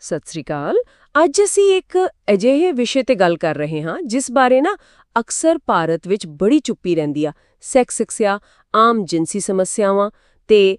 ਸਤਿ ਸ੍ਰੀ ਅਕਾਲ। ਅੱਜ ਅਸੀਂ ਇੱਕ ਅਜਿਹੇ ਵਿਸ਼ੇ ਤੇ ਗੱਲ ਕਰ ਰਹੇ ਹਾਂ, ਜਿਸ ਬਾਰੇ ਨਾ ਅਕਸਰ ਭਾਰਤ ਵਿੱਚ ਬੜੀ ਚੁੱਪੀ ਰਹਿੰਦੀ ਆ। ਸੈਕਸ ਸਿੱਖਿਆ ਆਮ ਜਿੰਸੀ ਸਮੱਸਿਆਵਾਂ ਤੇ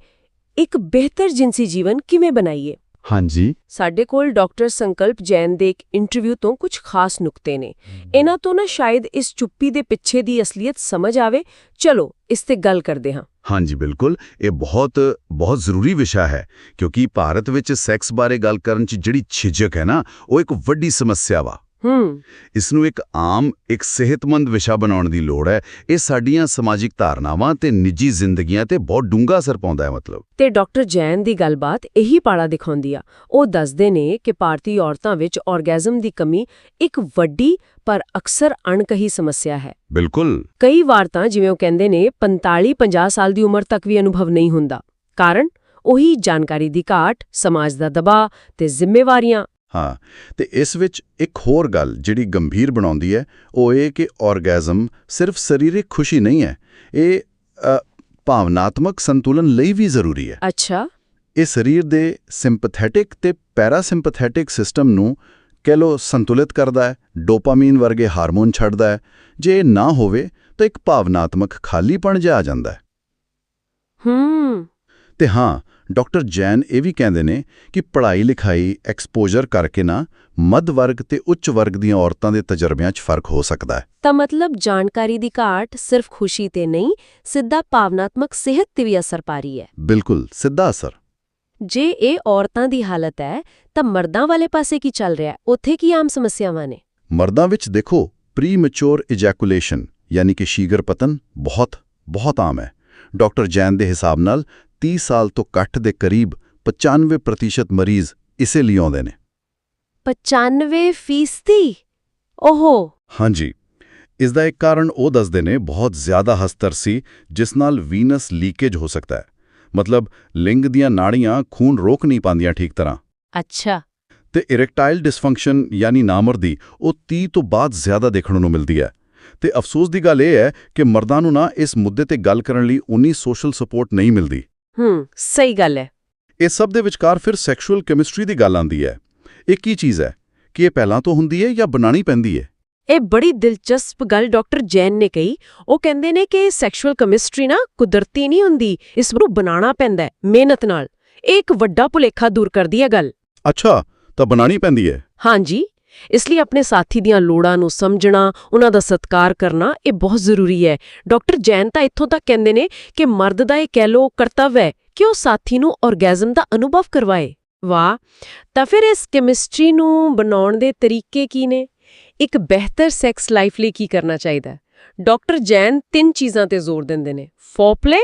ਇੱਕ ਬਿਹਤਰ ਜਿੰਸੀ ਜੀਵਨ ਕਿਵੇਂ ਬਣਾਈਏ? ਹਾਂਜੀ। ਸਾਡੇ ਕੋਲ ਡਾਕਟਰ ਸੰਕਲਪ ਜੈਨ ਦੇ ਇੱਕ ਇੰਟਰਵਿਊ ਤੋਂ ਕੁਝ ਖਾਸ ਨੁਕਤੇ ਨੇ। ਇਹਨਾਂ ਤੋਂ ਨਾ ਸ਼ਾਇਦ ਇਸ ਚੁੱਪੀ ਦੇ ਪਿੱਛੇ ਦੀ ਅਸਲੀਅਤ ਸਮਝ ਆਵੇ। ਚਲੋ ਇਸ ਤੇ ਗੱਲ ਕਰਦੇ ਹਾਂ। ਹਾਂਜੀ ਬਿਲਕੁਲ। ਇਹ ਬਹੁਤ ਬਹੁਤ ਜ਼ਰੂਰੀ ਵਿਸ਼ਾ ਹੈ ਕਿਉਂਕਿ ਭਾਰਤ ਵਿੱਚ ਸੈਕਸ ਬਾਰੇ ਗੱਲ ਕਰਨ 'ਚ ਜਿਹੜੀ ਝਿਜਕ ਹੈ ਨਾ ਉਹ ਇੱਕ ਵੱਡੀ ਸਮੱਸਿਆ ਵਾ। ਹੂੰ। ਇਸ ਨੂੰ ਇੱਕ ਆਮ ਇੱਕ ਸਿਹਤਮੰਦ ਵਿਸ਼ਾ ਬਣਾਉਣ ਦੀ ਲੋੜ ਹੈ। ਇਹ ਸਾਡੀਆਂ ਸਮਾਜਿਕ ਧਾਰਨਾਵਾਂ ਤੇ ਨਿੱਜੀ ਜ਼ਿੰਦਗੀਆਂ ਤੇ ਬਹੁਤ ਡੂੰਘਾ ਅਸਰ ਪਾਉਂਦਾ ਹੈ ਮਤਲਬ। ਤੇ ਡਾਕਟਰ ਜੈਨ ਦੀ ਗੱਲਬਾਤ ਇਹੀ ਪਾੜਾ ਦਿਖਾਉਂਦੀ ਆ। ਉਹ ਦੱਸਦੇ ਨੇ ਕਿ ਭਾਰਤੀ ਔਰਤਾਂ ਵਿੱਚ ਔਰਗੈਜ਼ਮ ਦੀ ਕਮੀ ਇੱਕ ਵੱਡੀ ਪਰ ਅਕਸਰ ਅਣਕਹੀ ਸਮੱਸਿਆ ਹੈ। ਬਿਲਕੁਲ। ਕਈ ਵਾਰ ਤਾਂ ਜਿਵੇਂ ਉਹ ਕਹਿੰਦੇ ਨੇ 45-50 ਸਾਲ ਦੀ ਉਮਰ ਤੱਕ ਵੀ ਅਨੁਭਵ ਨਹੀਂ ਹੁੰਦਾ। ਕਾਰਨ? ਉਹੀ ਜਾਣਕਾਰੀ ਦੀ ਘਾਟ ਸਮਾਜ ਦਾ ਦਬਾਅ ਤੇ ਜ਼ਿੰਮੇਵਾਰੀਆਂ ਹਾਂ ਤੇ ਇਸ ਵਿੱਚ ਇੱਕ ਹੋਰ ਗੱਲ ਜਿਹੜੀ ਗੰਭੀਰ ਬਣਾਉਂਦੀ ਹੈ ਉਹ ਇਹ ਕਿ ਔਰਗੈਜ਼ਮ ਸਿਰਫ ਸਰੀਰਕ ਖੁਸ਼ੀ ਨਹੀਂ ਹੈ ਇਹ ਭਾਵਨਾਤਮਕ ਸੰਤੁਲਨ ਲਈ ਵੀ ਜ਼ਰੂਰੀ ਹੈ। ਅੱਛਾ। ਇਹ ਸਰੀਰ ਦੇ ਸਿੰਪਥੈਟਿਕ ਤੇ ਪੈਰਾਸਿੰਪਥੈਟਿਕ ਸਿਸਟਮ ਨੂੰ ਕਹਿ ਲੋ ਸੰਤੁਲਿਤ ਕਰਦਾ ਹੈ ਡੋਪਾਮਾਈਨ ਵਰਗੇ ਹਾਰਮੋਨ ਛੱਡਦਾ ਹੈ ਜੇ ਇਹ ਨਾ ਹੋਵੇ ਤਾਂ ਇੱਕ ਭਾਵਨਾਤਮਕ ਖਾਲੀਪਣ ਜਿਹਾ ਆ ਜਾਂਦਾ ਹੈ। ਹੂੰ। ਤੇ ਹਾਂ ਡਾਕਟਰ ਜੈਨ ਇਹ ਵੀ ਕਹਿੰਦੇ ਨੇ ਕਿ ਪੜ੍ਹਾਈ ਲਿਖਾਈ ਐਕਸਪੋਜ਼ਰ ਕਰਕੇ ਨਾ ਮੱਧ ਵਰਗ ਤੇ ਉੱਚ ਵਰਗ ਦੀਆਂ ਔਰਤਾਂ ਦੇ ਤਜਰਬਿਆਂ 'ਚ ਫ਼ਰਕ ਹੋ ਸਕਦਾ ਹੈ। ਤਾਂ ਮਤਲਬ ਜਾਣਕਾਰੀ ਦੀ ਘਾਟ ਸਿਰਫ ਖੁਸ਼ੀ ਤੇ ਨਹੀਂ ਸਿੱਧਾ ਭਾਵਨਾਤਮਕ ਸਿਹਤ ਤੇ ਵੀ ਅਸਰ ਪਾ ਰਹੀ ਹੈ। ਬਿਲਕੁਲ ਸਿੱਧਾ ਅਸਰ। ਜੇ ਇਹ ਔਰਤਾਂ ਦੀ ਹਾਲਤ ਹੈ ਤਾਂ ਮਰਦਾਂ ਵਾਲੇ ਪਾਸੇ ਕੀ ਚੱਲ ਰਿਹਾ ਹੈ? ਉੱਥੇ ਕੀ ਆਮ ਸਮੱਸਿਆਵਾਂ ਨੇ? ਮਰਦਾਂ ਵਿੱਚ ਦੇਖੋ ਪ੍ਰੀਮੈਚੁਰ ਇਜੈਕੂਲੇਸ਼ਨ ਯਾਨੀ ਕਿ ਸ਼ੀਗਰ ਪਤਨ ਬਹੁਤ ਬਹੁਤ ਆਮ ਹੈ। ਡਾਕਟਰ ਜੈਨ ਦੇ ਹਿਸਾਬ ਨਾਲ 30 ਸਾਲ ਤੋਂ ਘੱਟ ਦੇ ਕਰੀਬ 95% ਮਰੀਜ਼ ਇਸੇ ਲਈ ਆਉਂਦੇ ਨੇ। 95 ਫੀਸਦੀ? ਓਹੋ। ਹਾਂਜੀ। ਇਸ ਦਾ ਇੱਕ ਕਾਰਨ ਉਹ ਦੱਸਦੇ ਨੇ ਬਹੁਤ ਜ਼ਿਆਦਾ ਹਸਤਰਸੀ ਜਿਸ ਨਾਲ ਵੀਨਸ ਲੀਕੇਜ ਹੋ ਸਕਦਾ ਹੈ। ਮਤਲਬ ਲਿੰਗ ਦੀਆਂ ਨਾੜੀਆਂ ਖੂਨ ਰੋਕ ਨਹੀਂ ਪਾਉਂਦੀਆਂ ਠੀਕ ਤਰ੍ਹਾਂ। ਅੱਛਾ। ਤੇ ਇਰੈਕਟਾਈਲ ਡਿਸਫੰਕਸ਼ਨ ਯਾਨੀ ਨਾਮਰਦੀ ਉਹ 30 ਤੋਂ ਬਾਅਦ ਜ਼ਿਆਦਾ ਦੇਖਣ ਨੂੰ ਮਿਲਦੀ ਹੈ। ਤੇ ਅਫਸੋਸ ਦੀ ਗੱਲ ਇਹ ਹੈ ਕਿ ਮਰਦਾਂ ਨੂੰ ਨਾ ਇਸ ਮੁੱਦੇ ਤੇ ਗੱਲ ਕਰਨ ਲਈ ਉਨੀ ਸੋਸ਼ਲ ਸਪੋਰਟ ਨਹੀਂ ਮਿਲਦੀ। ਹੂੰ ਸਹੀ ਗੱਲ ਹੈ। ਇਸ ਸਭ ਦੇ ਵਿਚਕਾਰ ਫਿਰ ਸੈਕਸ਼ੂਅਲ ਕੈਮਿਸਟਰੀ ਦੀ ਗੱਲ ਆਉਂਦੀ ਹੈ। ਇਹ ਕੀ ਚੀਜ਼ ਹੈ? ਕਿ ਇਹ ਪਹਿਲਾਂ ਤੋਂ ਹੁੰਦੀ ਹੈ ਜਾਂ ਬਣਾਣੀ ਪੈਂਦੀ ਹੈ? ਇਹ ਬੜੀ ਦਿਲਚਸਪ ਗੱਲ ਡਾਕਟਰ ਜੈਨ ਨੇ ਕਹੀ। ਉਹ ਕਹਿੰਦੇ ਨੇ ਕਿ ਸੈਕਸ਼ੂਅਲ ਕੈਮਿਸਟਰੀ ਨਾ ਕੁਦਰਤੀ ਨਹੀਂ ਹੁੰਦੀ ਇਸ ਨੂੰ ਬਣਾਉਣਾ ਪੈਂਦਾ ਮਿਹਨਤ ਨਾਲ। ਇਹ ਇੱਕ ਵੱਡਾ ਭੁਲੇਖਾ ਦੂਰ ਕਰਦੀ ਹੈ ਗੱਲ। ਅੱਛਾ ਤਾਂ ਬਣਾਣੀ ਪੈਂਦੀ ਹੈ। ਹਾਂਜੀ। ਇਸ ਲਈ ਆਪਣੇ ਸਾਥੀ ਦੀਆਂ ਲੋੜਾਂ ਨੂੰ ਸਮਝਣਾ, ਉਹਨਾਂ ਦਾ ਸਤਿਕਾਰ ਕਰਨਾ, ਇਹ ਬਹੁਤ ਜ਼ਰੂਰੀ ਹੈ। ਡਾਕਟਰ ਜੈਨ ਤਾਂ ਇੱਥੋਂ ਤੱਕ ਕਹਿੰਦੇ ਨੇ ਕਿ ਮਰਦ ਦਾ ਇਹ ਕਹਿ ਲੋ ਕਰਤੱਵ ਹੈ ਕਿ ਉਹ ਸਾਥੀ ਨੂੰ ਔਰਗੈਜ਼ਮ ਦਾ ਅਨੁਭਵ ਕਰਵਾਏ। ਵਾਹ! ਤਾਂ ਫਿਰ ਇਸ ਕੈਮਿਸਟਰੀ ਨੂੰ ਬਣਾਉਣ ਦੇ ਤਰੀਕੇ ਕੀ ਨੇ? ਇੱਕ ਬਿਹਤਰ ਸੈਕਸ ਲਾਈਫ ਲਈ ਕੀ ਕਰਨਾ ਚਾਹੀਦਾ? ਡਾਕਟਰ ਜੈਨ ਤਿੰਨ ਚੀਜ਼ਾਂ ਤੇ ਜ਼ੋਰ ਦਿੰਦੇ ਨੇ। ਫੋਰਪਲੇ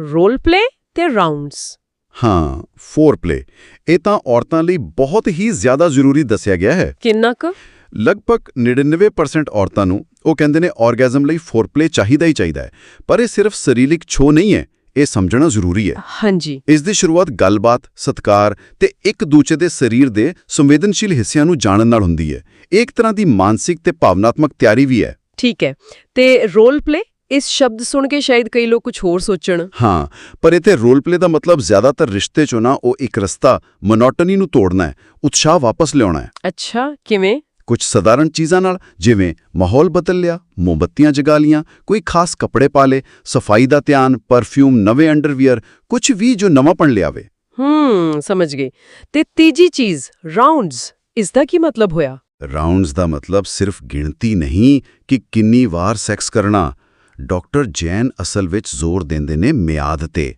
ਰੋਲ ਪਲੇ ਤੇ ਰਾਉਂਡਸ ਹਾਂ ਫੋਰਪਲੇ ਇਹ ਤਾਂ ਔਰਤਾਂ ਲਈ ਬਹੁਤ ਹੀ ਜ਼ਿਆਦਾ ਜ਼ਰੂਰੀ ਦੱਸਿਆ ਗਿਆ ਹੈ। ਕਿੰਨਾ ਕੁ? ਲਗਭਗ 99% ਔਰਤਾਂ ਨੂੰ ਉਹ ਕਹਿੰਦੇ ਨੇ ਔਰਗੈਜ਼ਮ ਲਈ ਫੋਰਪਲੇ ਚਾਹੀਦਾ ਹੀ ਚਾਹੀਦਾ ਹੈ। ਪਰ ਇਹ ਸਿਰਫ ਸਰੀਰਕ ਛੋ ਨਹੀਂ ਹੈ ਇਹ ਸਮਝਣਾ ਜ਼ਰੂਰੀ ਹੈ। ਹਾਂਜੀ। ਇਸ ਦੀ ਸ਼ੁਰੂਆਤ ਗੱਲਬਾਤ ਸਤਕਾਰ ਤੇ ਇੱਕ ਦੂਜੇ ਦੇ ਸਰੀਰ ਦੇ ਸੰਵੇਦਨਸ਼ੀਲ ਹਿੱਸਿਆਂ ਨੂੰ ਜਾਣਨ ਨਾਲ ਹੁੰਦੀ ਹੈ। ਇੱਕ ਤਰ੍ਹਾਂ ਦੀ ਮਾਨਸਿਕ ਤੇ ਭਾਵਨਾਤਮਕ ਤਿਆਰੀ ਵੀ ਹੈ। ਠੀਕ ਹੈ। ਤੇ ਰੋਲ ਪਲੇ ਇਸ ਸ਼ਬਦ ਸੁਣ ਕੇ ਸ਼ਾਇਦ ਕਈ ਲੋਕ ਕੁਝ ਹੋਰ ਸੋਚਣ। ਹਾਂ ਪਰ ਇੱਥੇ ਰੋਲ ਪਲੇ ਦਾ ਮਤਲਬ ਜ਼ਿਆਦਾਤਰ ਰਿਸ਼ਤੇ 'ਚੋਂ ਨਾ ਉਹ ਇੱਕ ਰਸਤਾ ਮੋਨੋਟਨੀ ਨੂੰ ਤੋੜਨਾ ਹੈ ਉਤਸ਼ਾਹ ਵਾਪਸ ਲਿਆਉਣਾ ਹੈ। ਅੱਛਾ ਕਿਵੇਂ? ਕੁਝ ਸਧਾਰਨ ਚੀਜ਼ਾਂ ਨਾਲ ਜਿਵੇਂ ਮਾਹੌਲ ਬਦਲ ਲਿਆ ਮੋਮਬੱਤੀਆਂ ਜਗਾ ਲੀਆਂ ਕੋਈ ਖਾਸ ਕੱਪੜੇ ਪਾ ਲੇ ਸਫ਼ਾਈ ਦਾ ਧਿਆਨ ਪਰਫਿਊਮ ਨਵੇਂ ਅੰਡਰਵੀਅਰ ਕੁਝ ਵੀ ਜੋ ਨਵਾਂਪਣ ਲਿਆਵੇ। ਹੂੰ ਸਮਝ ਗਈ। ਤੇ ਤੀਜੀ ਚੀਜ਼ ਰਾਉਂਡਸ ਇਸ ਦਾ ਕੀ ਮਤਲਬ ਹੋਇਆ? ਰਾਉਂਡਸ ਦਾ ਮਤਲਬ ਸਿਰਫ ਗਿਣਤੀ ਨਹੀਂ ਕਿ ਕਿੰਨੀ ਵਾਰ ਸੈਕਸ ਕਰਨਾ ਡਾਕਟਰ ਜੈਨ ਅਸਲ ਵਿੱਚ ਜ਼ੋਰ ਦਿੰਦੇ ਨੇ ਮਿਆਦ ਤੇ।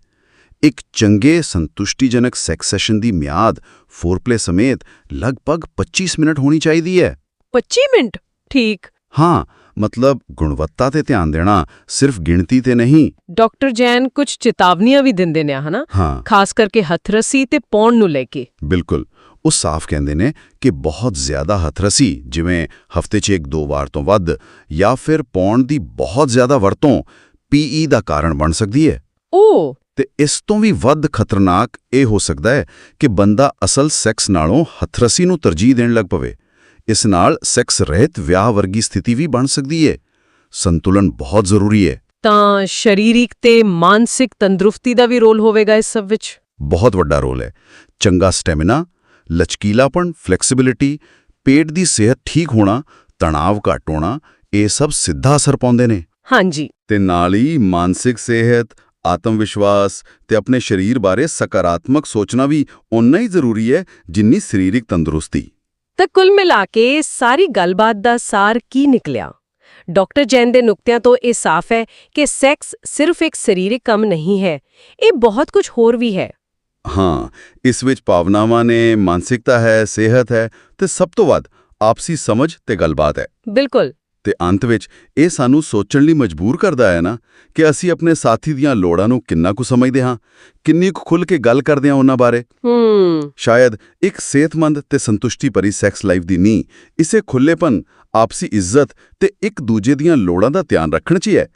ਇੱਕ ਚੰਗੇ ਸੰਤੁਸ਼ਟੀਜਨਕ ਸੈਕਸ ਸੈਸ਼ਨ ਦੀ ਮਿਆਦ ਫੋਰਪਲੇ ਸਮੇਤ ਲਗਭਗ 25 ਮਿੰਟ ਹੋਣੀ ਚਾਹੀਦੀ ਹੈ। 25 ਮਿੰਟ? ਠੀਕ। ਹਾਂ ਮਤਲਬ ਗੁਣਵੱਤਾ ਤੇ ਧਿਆਨ ਦੇਣਾ ਸਿਰਫ ਗਿਣਤੀ ਤੇ ਨਹੀਂ। ਡਾਕਟਰ ਜੈਨ ਕੁਝ ਚੇਤਾਵਨੀਆਂ ਵੀ ਦਿੰਦੇ ਨੇ ਹਨਾ? ਖਾਸ ਕਰਕੇ ਹਥਰਸੀ ਤੇ ਪੌਣ ਨੂੰ ਲੈ ਕੇ। ਬਿਲਕੁਲ। ਉਹ ਸਾਫ਼ ਕਹਿੰਦੇ ਨੇ ਕਿ ਬਹੁਤ ਜ਼ਿਆਦਾ ਹਥਰਸੀ ਜਿਵੇਂ ਹਫ਼ਤੇ 'ਚ ਇੱਕ ਦੋ ਵਾਰ ਤੋਂ ਵੱਧ ਜਾਂ ਫਿਰ ਪੌਣ ਦੀ ਬਹੁਤ ਜ਼ਿਆਦਾ ਵਰਤੋਂ ਪੀਈ ਦਾ ਕਾਰਨ ਬਣ ਸਕਦੀ ਹੈ। ਓ! ਤੇ ਇਸ ਤੋਂ ਵੀ ਵੱਧ ਖਤਰਨਾਕ ਇਹ ਹੋ ਸਕਦਾ ਹੈ ਕਿ ਬੰਦਾ ਅਸਲ ਸੈਕਸ ਨਾਲੋਂ ਹਥਰਸੀ ਨੂੰ ਤਰਜੀਹ ਦੇਣ ਲੱਗ ਪਵੇ। ਇਸ ਨਾਲ ਸੈਕਸ ਰਹਿਤ ਵਿਆਹ ਵਰਗੀ ਸਥਿਤੀ ਵੀ ਬਣ ਸਕਦੀ ਹੈ ਸੰਤੁਲਨ ਬਹੁਤ ਜ਼ਰੂਰੀ ਹੈ ਤਾਂ ਸਰੀਰਿਕ ਤੇ ਮਾਨਸਿਕ ਤੰਦਰੁਸਤੀ ਦਾ ਵੀ ਰੋਲ ਹੋਵੇਗਾ ਇਸ ਸਭ ਵਿੱਚ? ਬਹੁਤ ਵੱਡਾ ਰੋਲ ਹੈ ਚੰਗਾ ਸਟੈਮਿਨਾ ਲਚਕੀਲਾਪਣ ਫਲੈਕਸੀਬਿਲਿਟੀ ਪੇਟ ਦੀ ਸਿਹਤ ਠੀਕ ਹੋਣਾ ਤਣਾਅ ਘੱਟ ਹੋਣਾ ਇਹ ਸਭ ਸਿੱਧਾ ਅਸਰ ਪਾਉਂਦੇ ਨੇ। ਹਾਂਜੀ। ਤੇ ਨਾਲ ਹੀ ਮਾਨਸਿਕ ਸਿਹਤ ਆਤਮ ਵਿਸ਼ਵਾਸ ਤੇ ਆਪਣੇ ਸਰੀਰ ਬਾਰੇ ਸਕਾਰਾਤਮਕ ਸੋਚਣਾ ਵੀ ਓਨਾ ਹੀ ਜ਼ਰੂਰੀ ਹੈ ਜਿੰਨੀ ਸਰੀਰਕ ਤੰਦਰੁਸਤੀ। ਤਾਂ ਕੁੱਲ ਮਿਲਾ ਕੇ ਸਾਰੀ ਗੱਲਬਾਤ ਦਾ ਸਾਰ ਕੀ ਨਿਕਲਿਆ? ਡਾਕਟਰ ਜੈਨ ਦੇ ਨੁਕਤਿਆਂ ਤੋਂ ਇਹ ਸਾਫ਼ ਹੈ ਕਿ ਸੈਕਸ ਸਿਰਫ ਇੱਕ ਸਰੀਰਕ ਕੰਮ ਨਹੀਂ ਹੈ ਇਹ ਬਹੁਤ ਕੁਝ ਹੋਰ ਵੀ ਹੈ। ਹਾਂ ਇਸ ਵਿੱਚ ਭਾਵਨਾਵਾਂ ਨੇ ਮਾਨਸਿਕਤਾ ਹੈ ਸਿਹਤ ਹੈ ਤੇ ਸਭ ਤੋਂ ਵੱਧ ਆਪਸੀ ਸਮਝ ਤੇ ਗੱਲਬਾਤ ਹੈ। ਬਿਲਕੁਲ। ਤੇ ਅੰਤ ਵਿੱਚ ਇਹ ਸਾਨੂੰ ਸੋਚਣ ਲਈ ਮਜਬੂਰ ਕਰਦਾ ਹੈ ਨਾ ਕਿ ਅਸੀਂ ਆਪਣੇ ਸਾਥੀ ਦੀਆਂ ਲੋੜਾਂ ਨੂੰ ਕਿੰਨਾ ਕੁ ਸਮਝਦੇ ਹਾਂ ਕਿੰਨੀ ਕੁ ਖੁੱਲ੍ਹ ਕੇ ਗੱਲ ਕਰਦੇ ਹਾਂ ਉਹਨਾਂ ਬਾਰੇ। ਹੂੰ। ਸ਼ਾਇਦ ਇੱਕ ਸਿਹਤਮੰਦ ਤੇ ਸੰਤੁਸ਼ਟੀ ਭਰੀ ਸੈਕਸ ਲਾਈਫ ਦੀ ਨੀਂਹ ਇਸੇ ਖੁੱਲੇਪਨ ਆਪਸੀ ਇੱਜ਼ਤ ਤੇ ਇੱਕ ਦੂਜੇ ਦੀਆਂ ਲੋੜਾਂ ਦਾ ਧਿਆਨ ਰੱਖਣ 'ਚ ਹੀ ਹੈ।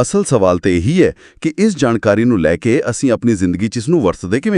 ਅਸਲ ਸਵਾਲ ਤੇ ਇਹੀ ਹੈ ਕਿ ਇਸ ਜਾਣਕਾਰੀ ਨੂੰ ਲੈ ਕੇ ਅਸੀਂ ਆਪਣੀ ਜ਼ਿੰਦਗੀ 'ਚ ਇਸ ਨੂੰ ਵਰਤਦੇ ਕਿਵੇਂ